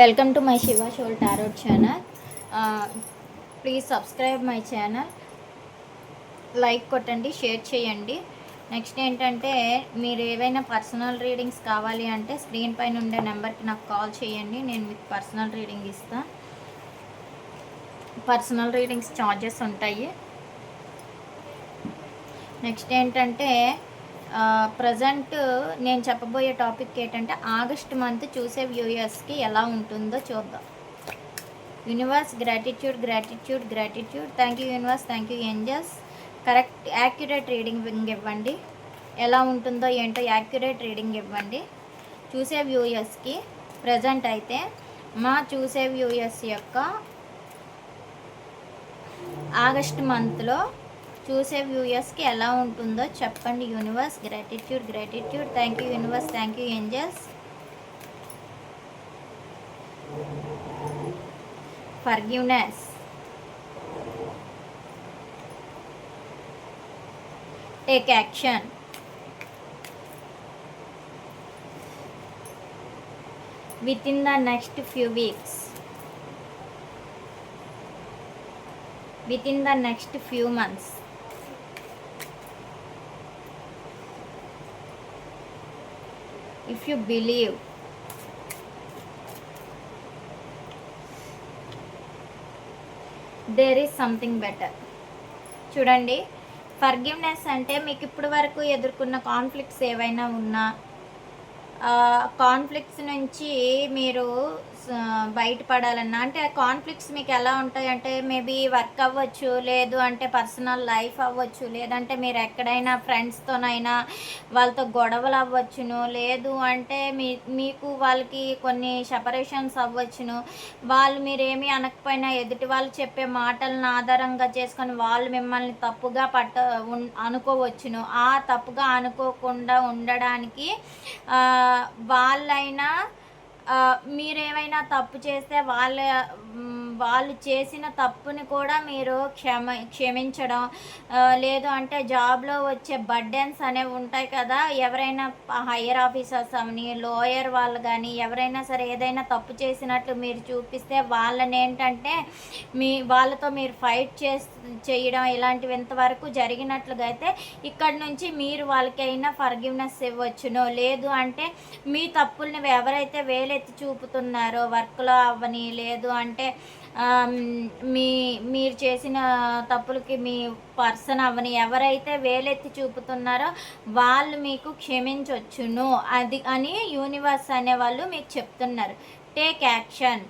Welcome to my Shiva soul tarot channel. Please subscribe my channel. Like కొట్టండి share చేయండి. Next ఏంటంటే మీరు ఏవైనా పర్సనల్ రీడింగ్స్ కావాలి అంటే స్క్రీన్ పైన ఉండే నెంబర్కి నాకు కాల్ చేయండి నేను మీకు పర్సనల్ రీడింగ్ ఇస్తాను పర్సనల్ రీడింగ్స్ ఛార్జెస్ ఉంటాయి. నెక్స్ట్ ఏంటంటే ప్రజెంట్ నేను చెప్పబోయే టాపిక్ ఏంటంటే ఆగస్ట్ మంత్ చూసే వ్యూయర్స్కి ఎలా ఉంటుందో చూద్దాం. Universe gratitude gratitude gratitude. Thank you universe. Thank you angels. Correct accurate reading ఇవ్వండి. ఎలా ఉంటుందో ఏంటో యాక్యురేట్ రీడింగ్ ఇవ్వండి. చూసే వ్యూయర్స్కి ప్రజెంట్ అయితే మా చూసే వ్యూయర్స్ యొక్క ఆగస్ట్ మంత్లో చూసే వ్యూయర్స్కి ఎలా ఉంటుందో చెప్పండి universe gratitude gratitude thank you universe thank you angels forgiveness take action within the next few weeks within the next few months if you believe there is something better చూడండి forgiveness అంటే మీకు ఇప్పటి వరకు ఎదుర్కొన్న కాన్ఫ్లిక్ట్స్ ఏవైనా ఉన్నా conflicts నుంచి మీరు బయటపడాలన్నా అంటే కాన్ఫ్లిక్ట్స్ మీకు ఎలా ఉంటాయి? అంటే మేబీ వర్క్ అవ్వచ్చు లేదు అంటే పర్సనల్ లైఫ్ అవ్వచ్చు లేదంటే మీరు ఎక్కడైనా ఫ్రెండ్స్తోనైనా వాళ్ళతో గొడవలు అవ్వచ్చును లేదు అంటే మీ మీకు వాళ్ళకి కొన్ని సెపరేషన్స్ అవ్వచ్చును. వాళ్ళు మీరేమీ అనకపోయినా ఎదుటి వాళ్ళు చెప్పే మాటలను ఆధారంగా చేసుకొని వాళ్ళు మిమ్మల్ని తప్పుగా పట్ట అనుకోవచ్చును. ఆ తప్పుగా అనుకోకుండా ఉండడానికి వాళ్ళైనా మీరేమైనా తప్పు చేస్తే వాళ్ళ వాళ్ళు చేసిన తప్పుని కూడా మీరు క్షమ క్షమించడం లేదు అంటే జాబ్లో వచ్చే బర్డెన్స్ అనేవి ఉంటాయి కదా. ఎవరైనా హయ్యర్ ఆఫీసర్స్ అని లోయర్ వాళ్ళు కానీ ఎవరైనా సరే ఏదైనా తప్పు చేసినట్లు మీరు చూపిస్తే వాళ్ళని ఏంటంటే మీ వాళ్ళతో మీరు ఫైట్ చేసి చేయడం ఇలాంటివి ఇంతవరకు జరిగినట్లుగా అయితే ఇక్కడ నుంచి మీరు వాళ్ళకైనా ఫర్గివ్నెస్ ఇవ్వచ్చునో లేదు అంటే మీ తప్పుల్ని ఎవరైతే వేలెత్తి చూపుతున్నారో వర్క్లో అవ్వని లేదు అంటే మీ మీరు చేసిన తప్పులకి మీ పర్సన్ అవని ఎవరైతే వేలెత్తి చూపుతున్నారో వాళ్ళు మీకు క్షమించవచ్చును అది అని యూనివర్స్ అనేవాళ్ళు మీకు చెప్తున్నారు. టేక్ యాక్షన్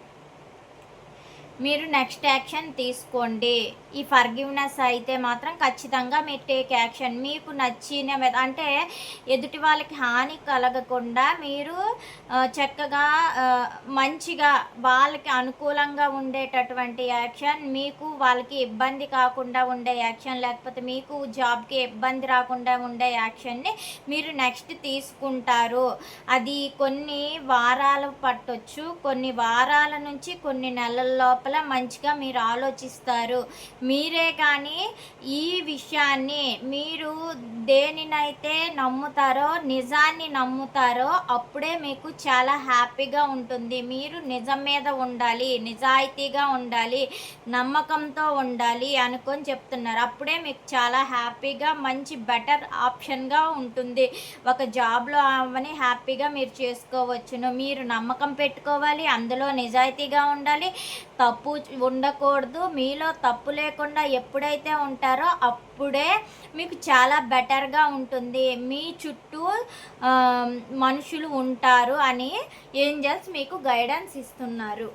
మీరు నెక్స్ట్ యాక్షన్ తీసుకోండి. ఈ ఫర్గివ్నెస్ అయితే మాత్రం ఖచ్చితంగా మీరు టేక్ యాక్షన్ మీకు నచ్చిన అంటే ఎదుటి వాళ్ళకి హాని కలగకుండా మీరు చక్కగా మంచిగా వాళ్ళకి అనుకూలంగా ఉండేటటువంటి యాక్షన్ మీకు వాళ్ళకి ఇబ్బంది కాకుండా ఉండే యాక్షన్ లేకపోతే మీకు జాబ్కి ఇబ్బంది రాకుండా ఉండే యాక్షన్ని మీరు నెక్స్ట్ తీసుకుంటారు. అది కొన్ని వారాలు పట్టొచ్చు. కొన్ని వారాల నుంచి కొన్ని నెలల్లో లోపల మంచిగా మీరు ఆలోచిస్తారు. మీరే కానీ ఈ విషయాన్ని మీరు దేనినైతే నమ్ముతారో నిజాన్ని నమ్ముతారో అప్పుడే మీకు చాలా హ్యాపీగా ఉంటుంది. మీరు నిజం మీద ఉండాలి నిజాయితీగా ఉండాలి నమ్మకంతో ఉండాలి అనుకొని చెప్తున్నారు. అప్పుడే మీకు చాలా హ్యాపీగా మంచి బెటర్ ఆప్షన్గా ఉంటుంది. ఒక జాబ్లో అవని హ్యాపీగా మీరు చేసుకోవచ్చును. మీరు నమ్మకం పెట్టుకోవాలి అందులో నిజాయితీగా ఉండాలి తప్పు ఉండకూడదు. మీలో తప్పు లేకుండా ఎప్పుడైతే ఉంటారో అప్పుడే మీకు చాలా బెటర్గా ఉంటుంది. మీ చుట్టూ మనుషులు ఉంటారు అని ఏంజల్స్ మీకు గైడెన్స్ ఇస్తున్నారు.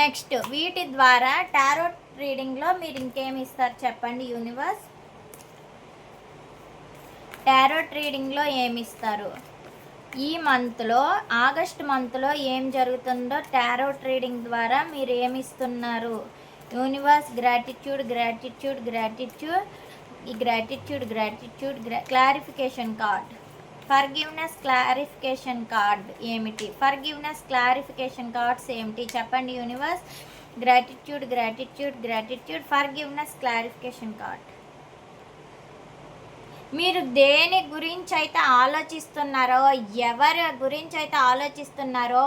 నెక్స్ట్ వీటి ద్వారా టారోట్ రీడింగ్లో మీరు ఇంకేమి ఇస్తారు చెప్పండి యూనివర్స్ టారోట్ రీడింగ్లో ఏమి ఇస్తారు? ఈ మంత్లో ఆగస్ట్ మంత్లో ఏం జరుగుతుందో టారో ట్రేడింగ్ ద్వారా మీరు ఏమిస్తున్నారు? యూనివర్స్ గ్రాటిట్యూడ్ గ్రాటిట్యూడ్ గ్రాటిట్యూడ్ ఈ gratitude gratitude clarification card. Forgiveness clarification card ఏమిటి? ఫర్గివ్నెస్ క్లారిఫికేషన్ కార్డ్స్ ఏమిటి? చెప్పండి universe. Gratitude gratitude gratitude forgiveness clarification card. మీరు దేని గురించి అయితే ఆలోచిస్తున్నారో ఎవరి గురించి అయితే ఆలోచిస్తున్నారో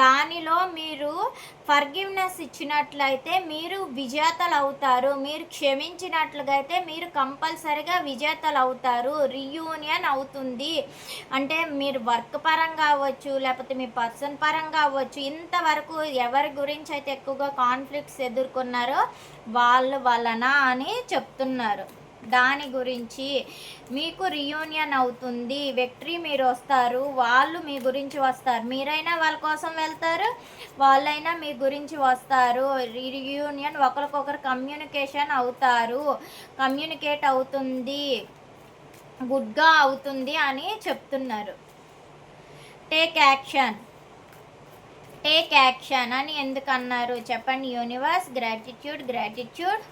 దానిలో మీరు ఫర్గివ్నెస్ ఇచ్చినట్లయితే మీరు విజేతలు అవుతారు మీరు క్షమించినట్లుగా అయితే మీరు కంపల్సరిగా విజేతలు అవుతారు రీయూనియన్ అవుతుంది. అంటే మీరు వర్క్ పరంగా అవ్వచ్చు లేకపోతే మీ పర్సన్ పరంగా అవ్వచ్చు ఇంతవరకు ఎవరి గురించి అయితే ఎక్కువగా కాన్ఫ్లిక్ట్స్ ఎదుర్కొన్నారో వాళ్ళ వలన అని చెప్తున్నారు. దాని గురించి మీకు రియూనియన్ అవుతుంది విక్టరీ మీరు వస్తారు వాళ్ళు మీ గురించి వస్తారు. మీరైనా వాళ్ళ కోసం వెళ్తారు వాళ్ళైనా మీ గురించి వస్తారు. రియూనియన్ ఒకరికొకరు కమ్యూనికేషన్ అవుతారు. కమ్యూనికేట్ అవుతుంది గుడ్గా అవుతుంది అని చెప్తున్నారు. టేక్ యాక్షన్ టేక్ యాక్షన్ అని ఎందుకన్నారు? చెప్పండి universe gratitude gratitude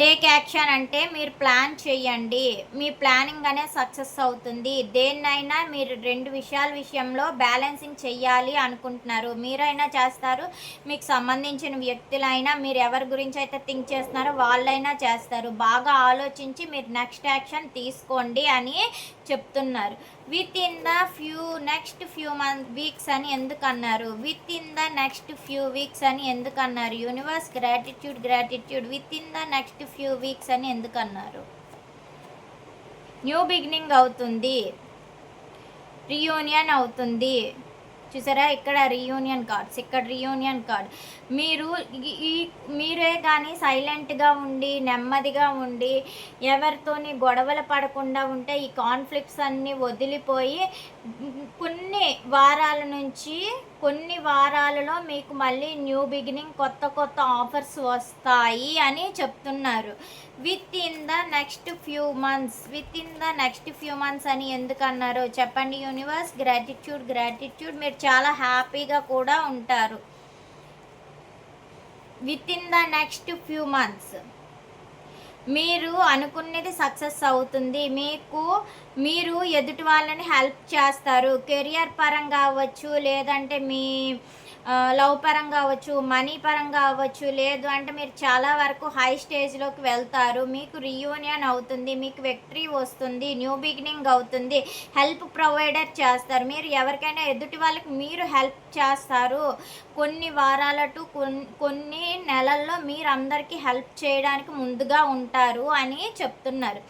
take action అంటే మీరు ప్లాన్ చేయండి. మీ ప్లానింగ్ అనే సక్సెస్ అవుతుంది. దేన్నైనా మీరు రెండు విషయాల విషయంలో బ్యాలెన్సింగ్ చేయాలి అనుకుంటున్నారు. మీరైనా చేస్తారు. మీకు సంబంధించిన వ్యక్తులైనా మీరు ఎవరి గురించి అయితే థింక్ చేస్తున్నారో వాళ్ళైనా చేస్తారు. బాగా ఆలోచించి మీరు నెక్స్ట్ యాక్షన్ తీసుకోండి అని చెప్తున్నారు. Within the few next few month weeks అని ఎందుకు అన్నారు within the next few weeks అని ఎందుకు అన్నారు universe gratitude gratitude within the next few weeks అని ఎందుకు అన్నారు న్యూ బిగినింగ్ అవుతుంది. రియూనియన్ అవుతుంది. చూసారా? ఇక్కడ రీయూనియన్ కార్డ్స్ ఇక్కడ రీయూనియన్ కార్డ్ మీరు ఈ మీరే కానీ సైలెంట్గా ఉండి నెమ్మదిగా ఉండి ఎవరితోని గొడవలు పడకుండా ఉంటే ఈ కాన్ఫ్లిక్ట్స్ అన్నీ వదిలిపోయి కొన్ని వారాల నుంచి కొన్ని వారాలలో మీకు మళ్ళీ న్యూ బిగినింగ్ కొత్త కొత్త ఆఫర్స్ వస్తాయి అని చెప్తున్నారు. Within the next few months within the next few months అని ఎందుకన్నారు చెప్పండి యూనివర్స్. Gratitude gratitude. మీరు చాలా హ్యాపీగా కూడా ఉంటారు. Within the next few months మీరు అనుకున్నది సక్సెస్ అవుతుంది. మీకు మీరు ఎదుటి వాళ్ళని హెల్ప్ చేస్తారు. కెరియర్ పరంగా అవ్వచ్చు లేదంటే మీ లవ్ పరంగా అవ్వచ్చు మనీ పరంగా అవ్వచ్చు లేదు అంటే మీరు చాలా వరకు హై స్టేజ్లోకి వెళ్తారు. మీకు రియూనియన్ అవుతుంది మీకు విక్టరీ వస్తుంది న్యూ బిగినింగ్ అవుతుంది హెల్ప్ ప్రొవైడర్ చేస్తారు. మీరు ఎవరికైనా ఎదుటి వాళ్ళకి మీరు హెల్ప్ చేస్తారు. కొన్ని వారాల టు కొన్ని నెలల్లో మీరు అందరికీ హెల్ప్ చేయడానికి ముందుగా ఉంటారు అని చెప్తున్నారు.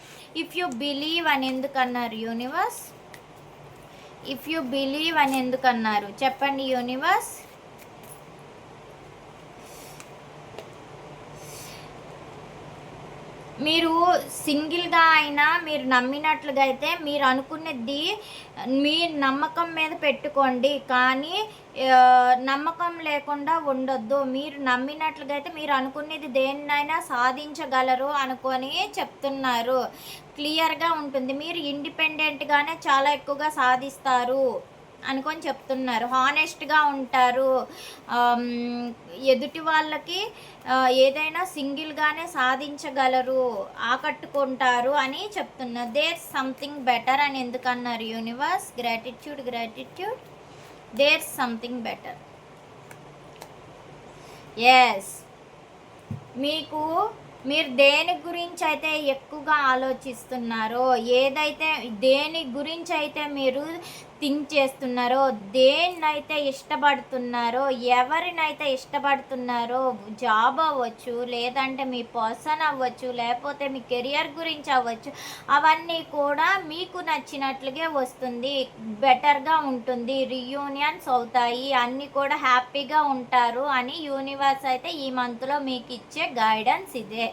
ఇఫ్ యు బిలీవ్ అని ఎందుకన్నారు యూనివర్స్ ఇఫ్ యు బిలీవ్ అని ఎందుకన్నారు? చెప్పండి యూనివర్స్ మీరు సింగిల్గా అయినా మీరు నమ్మినట్లుగా అయితే మీరు అనుకున్నది మీ నమ్మకం మీద పెట్టుకోండి. కానీ నమ్మకం లేకుండా ఉండొద్దు. మీరు నమ్మినట్లుగా అయితే మీరు అనుకునేది దేన్నైనా సాధించగలరు అనుకొని చెప్తున్నారు. క్లియర్గా ఉంటుంది. మీరు ఇండిపెండెంట్గానే చాలా ఎక్కువగా సాధిస్తారు. అనుకొని చెప్తున్నారు. హానెస్ట్గా ఉంటారు. ఎదుటి వాళ్ళకి ఏదైనా సింగిల్గానే సాధించగలరు ఆకట్టుకుంటారు అని చెప్తున్నారు. దేర్ సంథింగ్ బెటర్ అని ఎందుకన్నారు universe gratitude gratitude there something better yes మీకు మీరు దేని గురించి అయితే ఎక్కువగా ఆలోచిస్తున్నారో ఏదైతే దేని గురించి అయితే మీరు థింక్ చేస్తున్నారో దేన్నైతే ఇష్టపడుతున్నారో ఎవరినైతే ఇష్టపడుతున్నారో జాబ్ అవ్వచ్చు లేదంటే మీ పర్సన్ అవ్వచ్చు లేకపోతే మీ కెరియర్ గురించి అవ్వచ్చు అవన్నీ కూడా మీకు నచ్చినట్లుగే వస్తుంది. బెటర్గా ఉంటుంది. రియూనియన్స్ అవుతాయి. అన్నీ కూడా హ్యాపీగా ఉంటారు అని యూనివర్స్ అయితే ఈ మంత్లో మీకు ఇచ్చే గైడెన్స్ ఇదే.